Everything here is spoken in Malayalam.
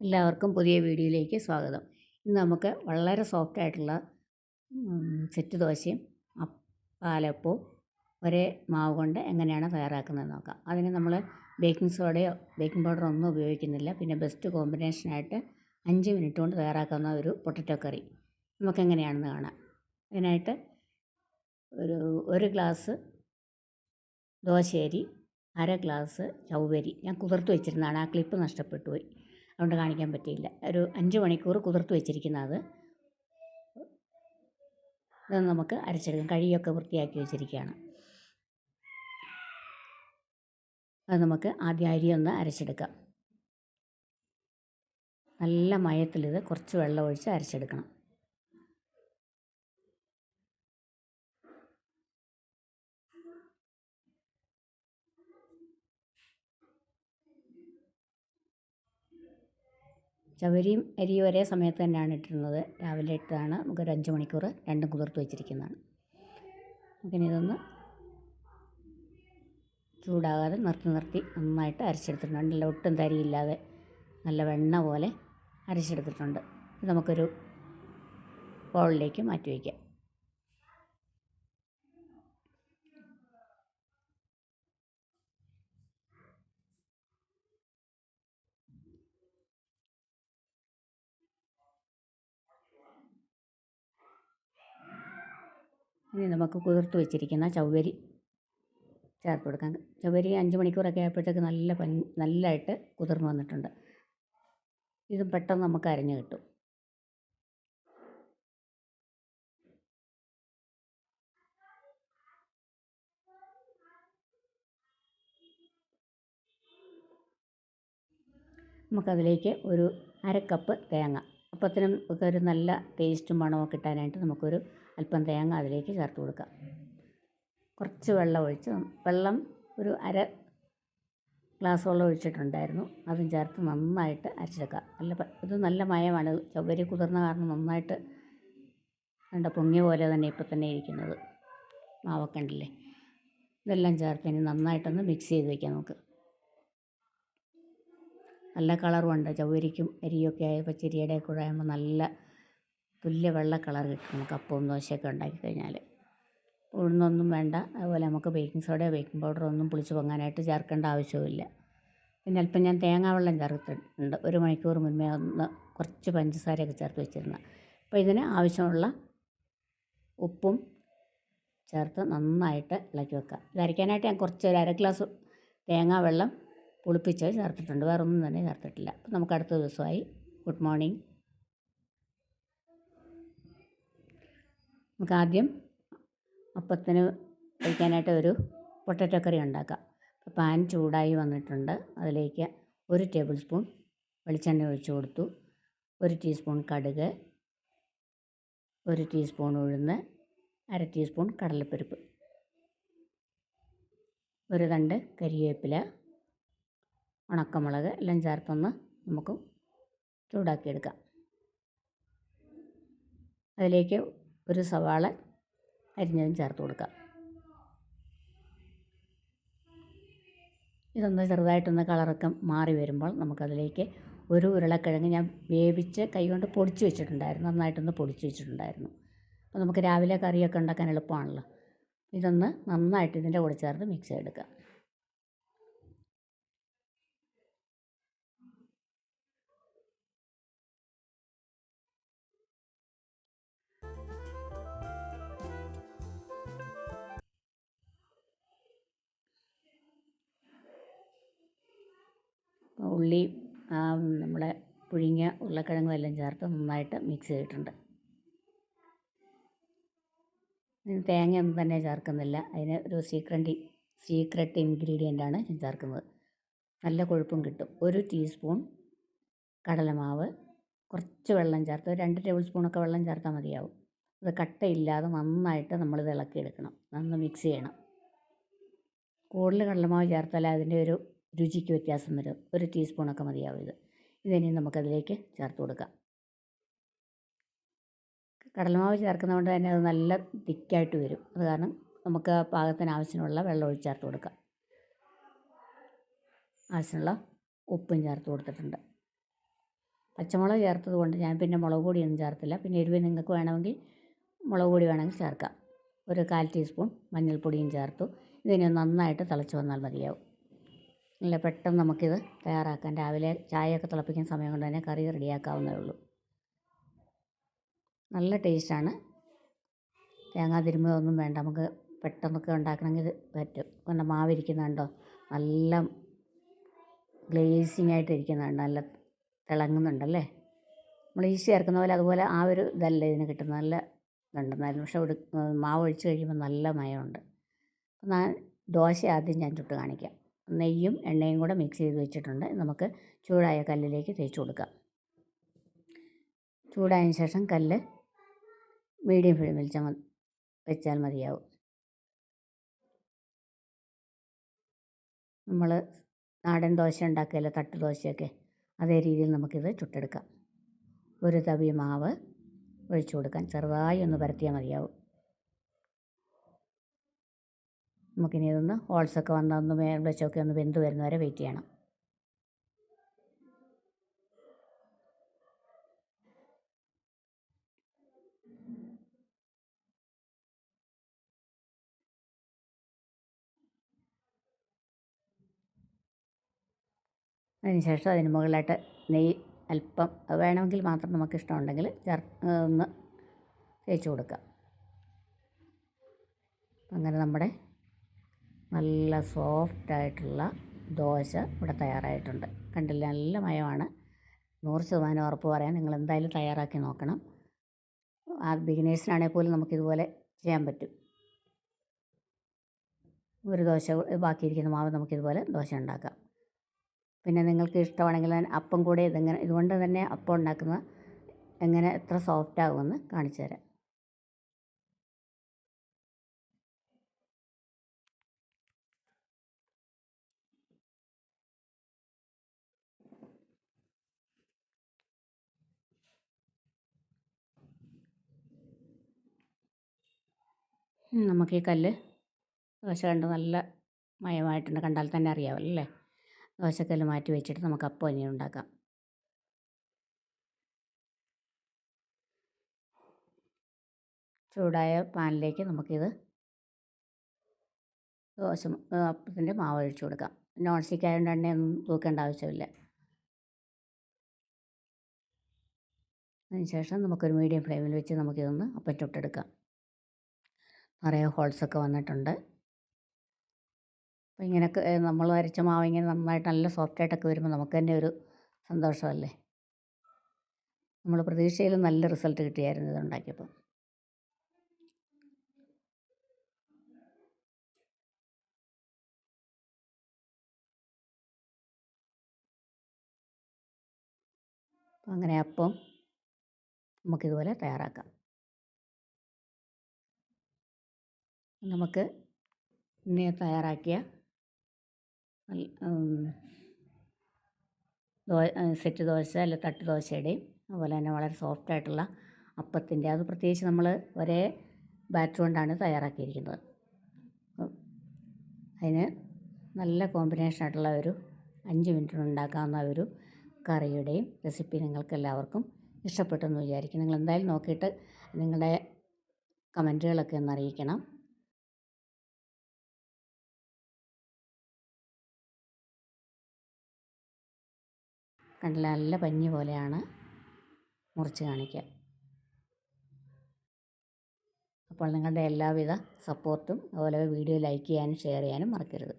എല്ലാവർക്കും പുതിയ വീഡിയോയിലേക്ക് സ്വാഗതം. ഇന്ന് നമുക്ക് വളരെ സോഫ്റ്റ് ആയിട്ടുള്ള സെറ്റ് ദോശയും പാലപ്പവും ഒരേ മാവ് കൊണ്ട് എങ്ങനെയാണ് തയ്യാറാക്കുന്നത് നോക്കാം. അതിന് നമ്മൾ ബേക്കിംഗ് സോഡയോ ബേക്കിംഗ് പൗഡറോ ഒന്നും ഉപയോഗിക്കുന്നില്ല. പിന്നെ ബെസ്റ്റ് കോമ്പിനേഷനായിട്ട് അഞ്ച് മിനിറ്റ് കൊണ്ട് തയ്യാറാക്കുന്ന ഒരു പൊട്ടറ്റോ കറി നമുക്ക് എങ്ങനെയാണെന്ന് കാണാം. അതിനായിട്ട് ഒരു ഒരു ഗ്ലാസ് ദോശയരി അര ഗ്ലാസ് ചൗവരി ഞാൻ കുതിർത്ത് വെച്ചിരുന്നതാണ്. ആ ക്ലിപ്പ് നഷ്ടപ്പെട്ടു പോയി. അതുകൊണ്ട് കാണിക്കാൻ പറ്റിയില്ല. ഒരു അഞ്ച് മണിക്കൂർ കുതിർത്ത് വെച്ചിരിക്കുന്ന അത്. ഇത് നമുക്ക് അരച്ചെടുക്കാം. കഴിയൊക്കെ വൃത്തിയാക്കി വെച്ചിരിക്കുകയാണ്. അത് നമുക്ക് ആദ്യം അരി ഒന്ന് അരച്ചെടുക്കാം. നല്ല മയത്തിലിത് കുറച്ച് വെള്ളം ഒഴിച്ച് അരച്ചെടുക്കണം. ചവരിയും അരിയും ഒരേ സമയത്ത് തന്നെയാണ് ഇട്ടിരുന്നത്. രാവിലെ ഇട്ടതാണ്. നമുക്ക് ഒരു അഞ്ച് മണിക്കൂർ രണ്ടും കുതിർത്ത് വെച്ചിരിക്കുന്നതാണ്. നമുക്കിനി ഇതൊന്ന് ചൂടാകാതെ നിർത്തി നിർത്തി നന്നായിട്ട് അരച്ചെടുത്തിട്ടുണ്ട്. നല്ല ഒട്ടും തരിയില്ലാതെ നല്ല വെണ്ണ പോലെ അരച്ചെടുത്തിട്ടുണ്ട്. നമുക്കൊരു ബൗളിലേക്ക് മാറ്റി വയ്ക്കാം. ഇനി നമുക്ക് കുതിർത്ത് വെച്ചിരിക്കുന്ന ചവ്വരി ചേർത്ത് കൊടുക്കാം. ചവ്വരി അഞ്ച് മണിക്കൂറൊക്കെ ആയപ്പോഴത്തേക്ക് നല്ല പൻ നല്ലതായിട്ട് കുതിർന്ന് വന്നിട്ടുണ്ട്. ഇതും പെട്ടെന്ന് നമുക്ക് അരിഞ്ഞ് കിട്ടും. നമുക്കതിലേക്ക് ഒരു അര കപ്പ് തേങ്ങ. അപ്പത്തിനും ഒക്കെ ഒരു നല്ല ടേസ്റ്റും മണമൊക്കെ കിട്ടാനായിട്ട് നമുക്കൊരു അല്പം തേങ്ങ അതിലേക്ക് ചേർത്ത് കൊടുക്കാം കുറച്ച് വെള്ളം ഒഴിച്ച് വെള്ളം ഒരു അര ഗ്ലാസ് വെള്ളം ഒഴിച്ചിട്ടുണ്ടായിരുന്നു. അതും ചേർത്ത് നന്നായിട്ട് അരച്ചെടുക്കുക. നല്ല ഇത് നല്ല മയമാണ്. ചവരി കുതിർന്ന കാരണം നന്നായിട്ട് കണ്ട പൊങ്ങിയ പോലെ തന്നെ ഇപ്പം തന്നെ ഇരിക്കുന്നത്. മാവൊക്കെ ഉണ്ടല്ലേ ഇതെല്ലാം ചേർത്ത് ഇനി നന്നായിട്ടൊന്ന് മിക്സ് ചെയ്ത് വയ്ക്കാം നമുക്ക്. നല്ല കളറുമുണ്ട് ചവരിക്കും അരിയൊക്കെ ആയ കൂടെ ആകുമ്പോൾ നല്ല തുല്യ വെള്ള കളർ കിട്ടും നമുക്ക് അപ്പവും ദോശയൊക്കെ ഉണ്ടാക്കി കഴിഞ്ഞാൽ ഉഴുന്നൊന്നും വേണ്ട. അതുപോലെ നമുക്ക് ബേക്കിംഗ് സോഡയോ ബേക്കിംഗ് പൗഡറോ ഒന്നും പുളിച്ച് പൊങ്ങാനായിട്ട് ചേർക്കേണ്ട ആവശ്യവുമില്ല. പിന്നെ അല്പം ഞാൻ തേങ്ങാ വെള്ളം ചേർത്തിട്ടുണ്ട്. ഒരു മണിക്കൂർ മുന്നേ ഒന്ന് കുറച്ച് പഞ്ചസാരയൊക്കെ ചേർത്ത് വെച്ചിരുന്ന. അപ്പോൾ ഇതിന് ആവശ്യമുള്ള ഉപ്പും ചേർത്ത് നന്നായിട്ട് ഇളക്കി വെക്കുക. ഇത് അരയ്ക്കാനായിട്ട് ഞാൻ കുറച്ച് ഒരു അര ഗ്ലാസ് തേങ്ങാ വെള്ളം പുളിപ്പിച്ച് ചേർത്തിട്ടുണ്ട്. വേറെ ഒന്നും തന്നെ ചേർത്തിട്ടില്ല. അപ്പോൾ നമുക്ക് അടുത്ത ദിവസമായി ഗുഡ് മോർണിംഗ് നമുക്ക് ആദ്യം അപ്പത്തിന് കഴിക്കാനായിട്ട് ഒരു പൊട്ടറ്റോ കറി ഉണ്ടാക്കാം. പാൻ ചൂടായി വന്നിട്ടുണ്ട്. അതിലേക്ക് ഒരു ടേബിൾ സ്പൂൺ വെളിച്ചെണ്ണ ഒഴിച്ചു കൊടുത്തു. ഒരു ടീസ്പൂൺ കടുക് ഒരു ടീസ്പൂൺ ഉഴുന്ന് അര ടീസ്പൂൺ കടലപ്പരിപ്പ് ഒരു തണ്ട് കരിവേപ്പില ഉണക്കമുളക് എല്ലാം ചേർത്തൊന്ന് നമുക്ക് ചൂടാക്കിയെടുക്കാം. അതിലേക്ക് ഒരു സവാള അരിഞ്ഞതും ചേർത്ത് കൊടുക്കാം. ഇതൊന്ന് ചെറുതായിട്ടൊന്ന് കളറൊക്കെ മാറി വരുമ്പോൾ നമുക്കതിലേക്ക് ഒരു ഉരുളക്കിഴങ്ങ് ഞാൻ വേവിച്ച് കൈകൊണ്ട് പൊടിച്ച് വെച്ചിട്ടുണ്ടായിരുന്നു. നന്നായിട്ടൊന്ന് പൊടിച്ച് വെച്ചിട്ടുണ്ടായിരുന്നു. അപ്പോൾ നമുക്ക് രാവിലെ കറിയൊക്കെ ഉണ്ടാക്കാൻ എളുപ്പമാണല്ലോ. ഇതൊന്ന് നന്നായിട്ട് ഇതിന്റെ കൂടെ ചേർത്ത് മിക്സ് ചെയ്തെടുക്കുക ഉള്ളി നമ്മുടെ പുഴുങ്ങിയ ഉരുളക്കിഴങ്ങും എല്ലാം ചേർത്ത് നന്നായിട്ട് മിക്സ് ചെയ്തിട്ടുണ്ട്. തേങ്ങ ഒന്നും തന്നെ ചേർക്കുന്നില്ല. അതിന് ഒരു സീക്രട്ട് സീക്രട്ട് ആണ് ഞാൻ ചേർക്കുന്നത്. നല്ല കൊഴുപ്പും കിട്ടും. ഒരു ടീസ്പൂൺ കടലമാവ് കുറച്ച് വെള്ളം ചേർത്ത് രണ്ട് ടേബിൾ സ്പൂണൊക്കെ വെള്ളം ചേർത്താൽ മതിയാവും. അത് കട്ടയില്ലാതെ നന്നായിട്ട് നമ്മൾ ഇളക്കി ഇളക്കിയെടുക്കണം. നന്ന് മിക്സ് ചെയ്യണം. കൂടുതൽ കടലമാവ് ചേർത്താൽ അതിന്റെ ഒരു രുചിക്ക് വ്യത്യാസം വരും. ഒരു ടീസ്പൂണൊക്കെ മതിയാവും ഇത്. ഇതിനി നമുക്കതിലേക്ക് ചേർത്ത് കൊടുക്കാം. കടലമാവ് ചേർക്കുന്നതുകൊണ്ട് തന്നെ അത് നല്ല തിക്കായിട്ട് വരും. അത് കാരണം നമുക്ക് പാകത്തിന് ആവശ്യമുള്ള വെള്ളം ഒഴിച്ച് ചേർത്ത് കൊടുക്കാം. ആവശ്യമുള്ള ഉപ്പും ചേർത്ത് കൊടുത്തിട്ടുണ്ട്. പച്ചമുളക് ചേർത്തത് കൊണ്ട് ഞാൻ പിന്നെ മുളക് പൊടിയൊന്നും ചേർത്തില്ല. പിന്നെ എരിവ് നിങ്ങൾക്ക് വേണമെങ്കിൽ മുളക് പൊടി വേണമെങ്കിൽ ചേർക്കാം. ഒരു കാൽ ടീസ്പൂൺ മഞ്ഞൾപ്പൊടിയും ചേർത്തു. ഇതിനെ നന്നായിട്ട് തിളച്ച് വന്നാൽ മതിയാവും. നല്ല പെട്ടെന്ന് നമുക്കിത് തയ്യാറാക്കാം. രാവിലെ ചായയൊക്കെ തിളപ്പിക്കുന്ന സമയം കൊണ്ട് തന്നെ കറി റെഡിയാക്കാവുന്നതേ ഉള്ളൂ. നല്ല ടേസ്റ്റാണ്. തേങ്ങാ തിരുമ്പതൊന്നും വേണ്ട. നമുക്ക് പെട്ടെന്നൊക്കെ ഉണ്ടാക്കണമെങ്കിൽ പറ്റും. കണ്ടോ മാവിരിക്കുന്നുണ്ടോ? നല്ല ഗ്ലേസിങ് ആയിട്ട് ഇരിക്കുന്നുണ്ട്. നല്ല തിളങ്ങുന്നുണ്ടല്ലേ? നമ്മൾ ഈസി ചേർക്കുന്ന പോലെ അതുപോലെ ആ ഒരു ഇതല്ല ഇതിന് കിട്ടുന്നത്. നല്ല ഇതുണ്ട് നല്ല പക്ഷെ മാവ് ഒഴിച്ച് കഴിയുമ്പോൾ നല്ല മയമുണ്ട്. ഞാൻ ദോശ ആദ്യം ഞാൻ ചുട്ട് കാണിക്കാം. നെയ്യും എണ്ണയും കൂടെ മിക്സ് ചെയ്ത് വെച്ചിട്ടുണ്ട്. നമുക്ക് ചൂടായ കല്ലിലേക്ക് തേച്ച് കൊടുക്കാം. ചൂടായതിന് ശേഷം കല്ല് മീഡിയം ഫ്ലെയിമിൽ ചമ വെച്ചാൽ മതിയാവും. നമ്മൾ നാടൻ ദോശ ഉണ്ടാക്കിയല്ലോ തട്ട് ദോശയൊക്കെ അതേ രീതിയിൽ നമുക്കിത് ചുട്ടെടുക്കാം. ഒരു തവി മാവ് ഒഴിച്ചു കൊടുക്കാൻ ചെറുതായി ഒന്ന് പരത്തിയാൽ മതിയാവും. നമുക്കിനി ഇതൊന്ന് ഹോൾസൊക്കെ വന്ന് ഒന്ന് വെച്ചൊക്കെ ഒന്ന് വെന്ത് വരുന്നവരെ വെയിറ്റ് ചെയ്യണം. അതിന് ശേഷം അതിന് മുകളിലായിട്ട് നെയ്യ് അല്പം വേണമെങ്കിൽ മാത്രം നമുക്ക് ഇഷ്ടമുണ്ടെങ്കിൽ ചേർ ഒന്ന് തേച്ച് കൊടുക്കാം. അങ്ങനെ നമ്മുടെ നല്ല സോഫ്റ്റ് ആയിട്ടുള്ള ദോശ ഇവിടെ തയ്യാറായിട്ടുണ്ട്. കണ്ടില്ല? നല്ല മയമാണ്. നൂറ് ശതമാനം ഉറപ്പ് പറയാൻ നിങ്ങൾ എന്തായാലും തയ്യാറാക്കി നോക്കണം. ആ ബിഗിനേഴ്സിനാണെങ്കിൽ പോലും നമുക്കിതുപോലെ ചെയ്യാൻ പറ്റും. ഒരു ദോശ ബാക്കിയിരിക്കുന്ന മാവ് നമുക്കിതുപോലെ ദോശ ഉണ്ടാക്കാം. പിന്നെ നിങ്ങൾക്ക് ഇഷ്ടമാണെങ്കിൽ അപ്പം കൂടെ ഇതെങ്ങനെ ഇതുകൊണ്ട് തന്നെ അപ്പം ഉണ്ടാക്കുന്ന എങ്ങനെ എത്ര സോഫ്റ്റ് ആകുമെന്ന് കാണിച്ചു തരാം നമുക്ക് ഈ കല്ല് ദോശ കണ്ട് നല്ല മയമായിട്ടുണ്ട്. കണ്ടാൽ തന്നെ അറിയാമല്ലോ അല്ലേ? ദോശക്കല്ല് മാറ്റി വെച്ചിട്ട് നമുക്ക് അപ്പം ഇനി ഉണ്ടാക്കാം. ചൂടായ പാനിലേക്ക് നമുക്കിത് ദോശ അപ്പത്തിന്റെ മാവ് ഒഴിച്ചു കൊടുക്കാം. നോൺ സ്റ്റിക്ക് ആയതുകൊണ്ട് എണ്ണയൊന്നും തൂക്കേണ്ട ആവശ്യമില്ല. അതിനുശേഷം നമുക്കൊരു മീഡിയം ഫ്ലെയിമിൽ വെച്ച് നമുക്കിതൊന്ന് അപ്പം ചുട്ടെടുക്കാം നിറയെ ഹോൾസൊക്കെ വന്നിട്ടുണ്ട്. അപ്പോൾ ഇങ്ങനെയൊക്കെ നമ്മൾ വരച്ച മാവ് ഇങ്ങനെ നന്നായിട്ട് നല്ല സോഫ്റ്റായിട്ടൊക്കെ വരുമ്പോൾ നമുക്ക് തന്നെ ഒരു സന്തോഷമല്ലേ? നമ്മൾ പ്രതീക്ഷയിൽ നല്ല റിസൾട്ട് കിട്ടിയായിരുന്നു ഇത് ഉണ്ടാക്കിയപ്പോൾ അങ്ങനെ അപ്പം നമുക്കിതുപോലെ തയ്യാറാക്കാം. നമുക്ക് ഇന്ന് തയ്യാറാക്കിയ സെറ്റ് ദോശ അല്ലെ തട്ട് ദോശയുടെയും അതുപോലെ തന്നെ വളരെ സോഫ്റ്റ് ആയിട്ടുള്ള അപ്പത്തിന്റെ. അത് പ്രത്യേകിച്ച് നമ്മൾ ഒരേ ബാറ്റർ കൊണ്ടാണ് തയ്യാറാക്കിയിരിക്കുന്നത്. അതിന് നല്ല കോമ്പിനേഷൻ ആയിട്ടുള്ള ഒരു അഞ്ച് മിനിറ്റിന് ഉണ്ടാക്കാവുന്ന ഒരു കറിയുടെയും റെസിപ്പി നിങ്ങൾക്ക് എല്ലാവർക്കും ഇഷ്ടപ്പെട്ടെന്ന് വിചാരിക്കും നിങ്ങൾ എന്തായാലും നോക്കിയിട്ട് നിങ്ങളുടെ കമന്റുകളൊക്കെ ഒന്ന് അറിയിക്കണം. കണ്ടില്ല നല്ല പഞ്ഞി പോലെയാണ് മുറിച്ച് കാണിക്കുക. അപ്പോൾ നിങ്ങളുടെ എല്ലാവിധ സപ്പോർട്ടും അതുപോലെ വീഡിയോ ലൈക്ക് ചെയ്യാനും ഷെയർ ചെയ്യാനും മറക്കരുത്.